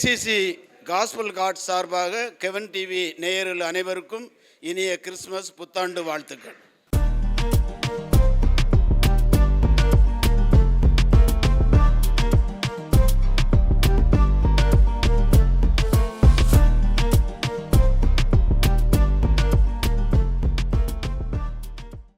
ACC gospel God சார்பாக கெவன் TV நேயர்கள் அனைவருக்கும் இனிய கிறிஸ்மஸ் புத்தாண்டு வாழ்த்துக்கள்.